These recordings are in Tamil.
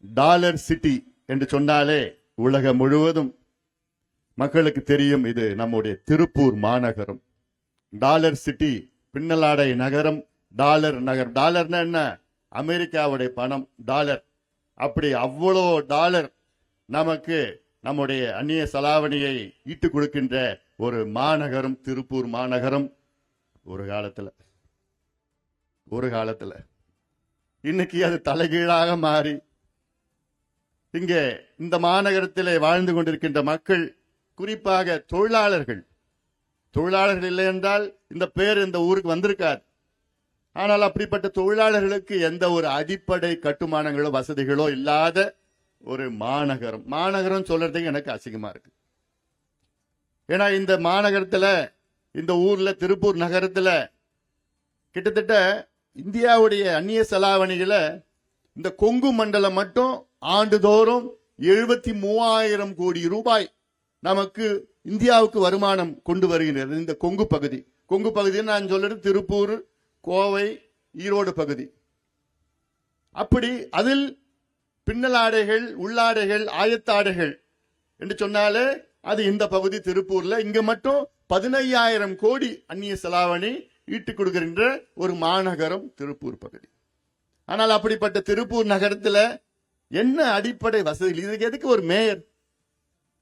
டாலர் சிட்டி என்று சொன்னாலே உலகம் முழுவதும் மக்களுக்கு தெரியும் இது நம்முடைய திருப்பூர் மாநகரம். டாலர் சிட்டி பின்னலாடை நகரம் டாலர் நகரம். டாலர்னா என்ன? அமெரிக்காவுடைய பணம் டாலர். அப்படி அவ்வளோ டாலர் நமக்கு நம்முடைய அந்நிய செலாவணியை ஈட்டு கொடுக்கின்ற ஒரு மாநகரம் திருப்பூர் மாநகரம். ஒரு காலத்தில் ஒரு காலத்தில். இன்னைக்கு அது தலைகீழாக மாறி இங்கே இந்த மாநகரத்திலே வாழ்ந்து கொண்டிருக்கின்ற மக்கள் குறிப்பாக தொழிலாளர்கள். தொழிலாளர்கள் இல்லை என்றால் இந்த பேர் இந்த ஊருக்கு வந்திருக்காது. ஆனால் அப்படிப்பட்ட தொழிலாளர்களுக்கு எந்த ஒரு அடிப்படை கட்டுமானங்களோ வசதிகளோ இல்லாத ஒரு மாநகரம். மாநகரம் சொல்றதுக்கு எனக்கு அசிங்கமா இருக்கு. ஏன்னா இந்த மாநகரத்துல இந்த ஊர்ல திருப்பூர் நகரத்துல கிட்டத்தட்ட இந்தியாவுடைய அந்நிய செலாவணிகளை இந்த கொங்கு மண்டலம் மட்டும் ஆண்டுதோறும் எழுபத்தி மூவாயிரம் கோடி ரூபாய் நமக்கு இந்தியாவுக்கு வருமானம் கொண்டு வருகிறது இந்த கொங்கு பகுதி. கொங்கு பகுதின்னு நான் சொல்லுறது திருப்பூர் கோவை ஈரோடு பகுதி. அப்படி அதில் பின்னலாடைகள் உள்ளாடைகள் ஆயத்தாடைகள் என்று சொன்னாலே அது இந்த பகுதி திருப்பூர்ல. இங்க மட்டும் பதினையாயிரம் கோடி அந்நிய செலாவணி ஈட்டுக் கொடுக்கின்ற ஒரு மாநகரம் திருப்பூர் பகுதி. ஆனால் அப்படிப்பட்ட திருப்பூர் நகரத்துல என்ன அடிப்படை வசதி? இதுக்கு எதுக்கு ஒரு மேயர்?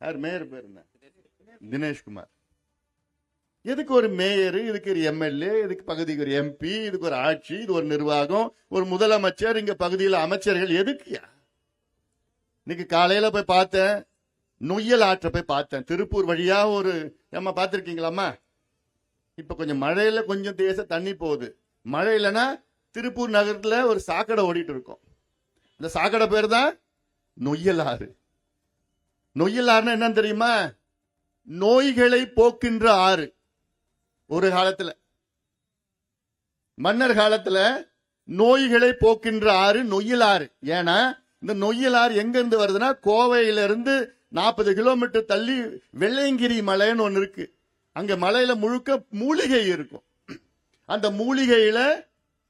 யார் மேயர் பேர் என்ன? தினேஷ்குமார் எதுக்கு ஒரு மேயர்? இதுக்கு ஒரு எம்எல்ஏ இதுக்கு பகுதிக்கு ஒரு எம்பி இதுக்கு ஒரு ஆட்சி இது ஒரு நிர்வாகம் ஒரு முதலமைச்சர் இங்க பகுதியில் அமைச்சர்கள் எதுக்குயா இன்னைக்கு காலையில போய் பார்த்தேன் நொய்யல் ஆற்றை போய் பார்த்தேன். திருப்பூர் வழியா ஒரு ஏம்மா பார்த்துருக்கீங்களாம்மா? இப்ப கொஞ்சம் மழையில கொஞ்சம் தேச தண்ணி போகுது. மழை இல்லைன்னா திருப்பூர் நகரத்துல ஒரு சாக்கடை ஓடிட்டு இருக்கும். இந்த சாக்கடை பேர் தான் நொய்யல் ஆறு நொய்யல் என்னன்னு தெரியுமா? நோய்களை போக்கின்ற ஆறு. ஒரு காலத்துல. மன்னர் காலத்துல நோய்களை போக்கின்ற ஆறு நொய்யல் ஆறு ஏன்னா இந்த நொய்யல் ஆறு எங்க இருந்து வருதுன்னா கோவையிலிருந்து நாற்பது கிலோமீட்டர் தள்ளி வெள்ளையங்கிரி மலைன்னு ஒன்று இருக்கு. அங்க மலையில முழுக்க மூலிகை இருக்கும். அந்த மூலிகையில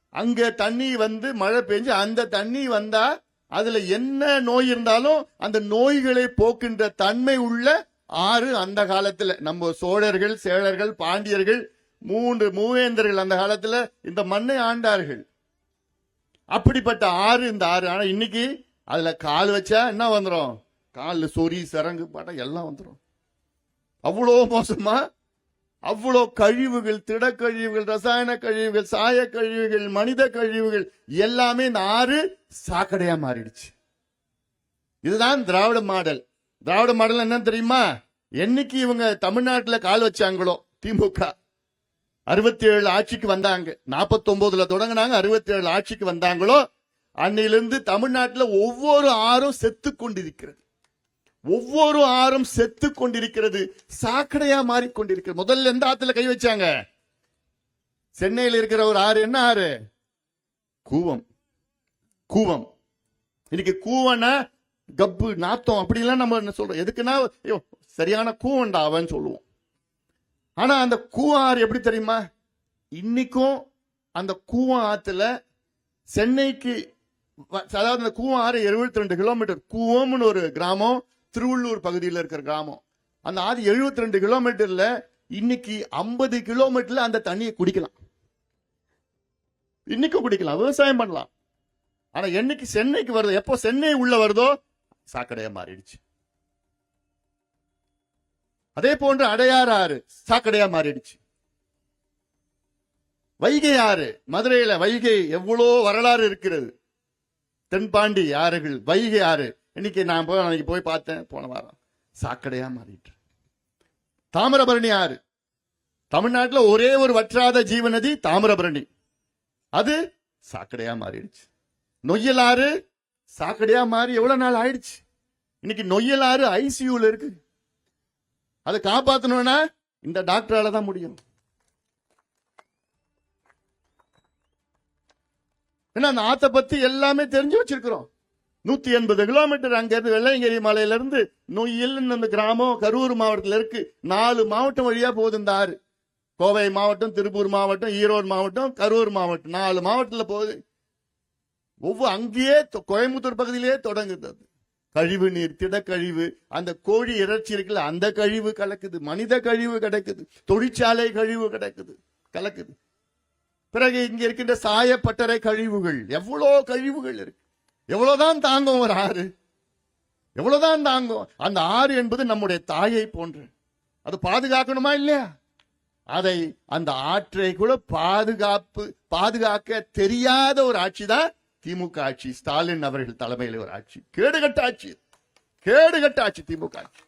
அங்க தண்ணி வந்து மழை பெஞ்சு அந்த தண்ணி வந்தா அதுல என்ன நோய் இருந்தாலும் அந்த நோய்களை போக்கின்ற தன்மை உள்ள ஆறு அந்த காலத்துல. நம்ம சோழர்கள் சேழர்கள் பாண்டியர்கள் மூன்று மூவேந்தர்கள் அந்த காலத்துல இந்த மண்ணை ஆண்டார்கள். அப்படிப்பட்ட ஆறு இந்த ஆறு. ஆனா இன்னைக்கு அதுல கால் வச்சா என்ன வந்துடும் காலில் சொறி சரங்கு பாட்டா எல்லாம் வந்துடும் அவ்வளோ மோசமா அவ்வளோ கழிவுகள் திடக்கழிவுகள் ரசாயன கழிவுகள் சாய கழிவுகள் மனித கழிவுகள் எல்லாமே இந்த ஆறு சாக்கடையா மாறிடுச்சு. இதுதான் திராவிட மாடல். திராவிட மாடல் என்ன தெரியுமா? என்னைக்கு இவங்க தமிழ்நாட்டில் கால் வச்சாங்களோ திமுக. அறுபத்தி ஏழு ஆட்சிக்கு வந்தாங்க. நாற்பத்தி ஒன்பதுல தொடங்கினாங்க அறுபத்தி ஏழு ஆட்சிக்கு வந்தாங்களோ அன்னையிலிருந்து தமிழ்நாட்டில் ஒவ்வொரு ஆறும் செத்து கொண்டிருக்கிறது. ஒவ்வொரு ஆறும் செத்து கொண்டிருக்கிறது. சாக்கடையா மாறிக்கொண்டிருக்கிறது முதல்ல எந்த ஆத்துல கை வச்சாங்க? சென்னையில் இருக்கிற ஒரு ஆறு என்ன ஆறு? கூவம். கூவம். இன்னைக்கு கூவனா கப்பு நாத்தம் அப்படிலாம் நம்ம என்ன சொல்றோம்? எதுக்குன்னா ஐயோ, சரியான கூவன்டா அவன் சொல்லுவோம். ஆனா அந்த கூவம் ஆறு எப்படி தெரியுமா? இன்னைக்கும் அந்த கூவம் ஆத்துல சென்னைக்கு அதாவது அந்த கூவம் ஆறு எழுபத்தி ரெண்டு கிலோமீட்டர் கூவம்னு ஒரு கிராமம் திருவள்ளூர் பகுதியில் இருக்கிற கிராமம். அந்த ஆறு எழுபத்தி ரெண்டு கிலோமீட்டர்ல இன்னைக்கு ஐம்பது கிலோமீட்டர்ல அந்த தண்ணியை குடிக்கலாம். இன்னைக்கும் குடிக்கலாம் விவசாயம் பண்ணலாம். ஆனா என்னைக்கு சென்னைக்கு வருதோ எப்போ சென்னை உள்ள வருதோ சாக்கடையா மாறிடுச்சு. அதே போன்று அடையாறு ஆறு சாக்கடையா மாறிடுச்சு. வைகை ஆறு மதுரையில வைகை எவ்வளோ வரலாறு இருக்கிறது. தென்பாண்டி ஆறுகள் வைகை ஆறு இன்னைக்கு நான் போய் அன்னைக்கு போய் பார்த்தேன். போன வாரம். சாக்கடையாக மாறிட்டு. தாமிரபரணி ஆறு தமிழ்நாட்டில் ஒரே ஒரு வற்றாத ஜீவநதி தாமிரபரணி. அது சாக்கடையா மாறிடுச்சு. நொய்யல் ஆறு சாக்கடையா மாறி எவ்வளவு நாள் ஆயிடுச்சு? இன்னைக்கு நொய்யல் ஆறு ஐசியூல இருக்கு. அதை காப்பாற்றணும்னா இந்த டாக்டரால தான் முடியும். ஏன்னா அந்த ஆத்தை பத்தி எல்லாமே தெரிஞ்சு வச்சிருக்கிறோம். நூத்தி எண்பது கிலோமீட்டர் அங்கிருந்து வெள்ளையங்கிரி மலையில இருந்து அந்த கிராமம் கரூர் மாவட்டத்துல இருக்கு. நாலு மாவட்டம் வழியா போகுது இந்த ஆறு கோவை மாவட்டம் திருப்பூர் மாவட்டம் ஈரோடு மாவட்டம் கரூர் மாவட்டம். நாலு மாவட்டத்துல போகுது. ஒவ்வொரு அங்கேயே கோயம்புத்தூர் பகுதியிலே தொடங்குது அது. கழிவு நீர் திடக்கழிவு அந்த கோழி இறைச்சி இருக்குல்ல அந்த கழிவு கலக்குது. மனித கழிவு கிடைக்குது. தொழிற்சாலை கழிவு கிடைக்குது. கலக்குது. பிறகு இங்க இருக்கின்ற சாயப்பட்டறை கழிவுகள் எவ்வளோ கழிவுகள் இருக்கு. எவ்வளவுதான் தாங்கும் ஒரு ஆறு? எவ்வளவுதான் தாங்கும்? அந்த ஆறு என்பது நம்முடைய தாயை போன்று. அது பாதுகாக்கணுமா இல்லையா? அதை அந்த ஆற்றை கூட பாதுகாப்பு பாதுகாக்க தெரியாத ஒரு ஆட்சி தான் திமுக ஆட்சி. ஸ்டாலின் அவர்கள் தலைமையில் ஒரு ஆட்சி. கேடுகட்ட ஆட்சி. கேடுகட்ட ஆட்சி திமுக ஆட்சி.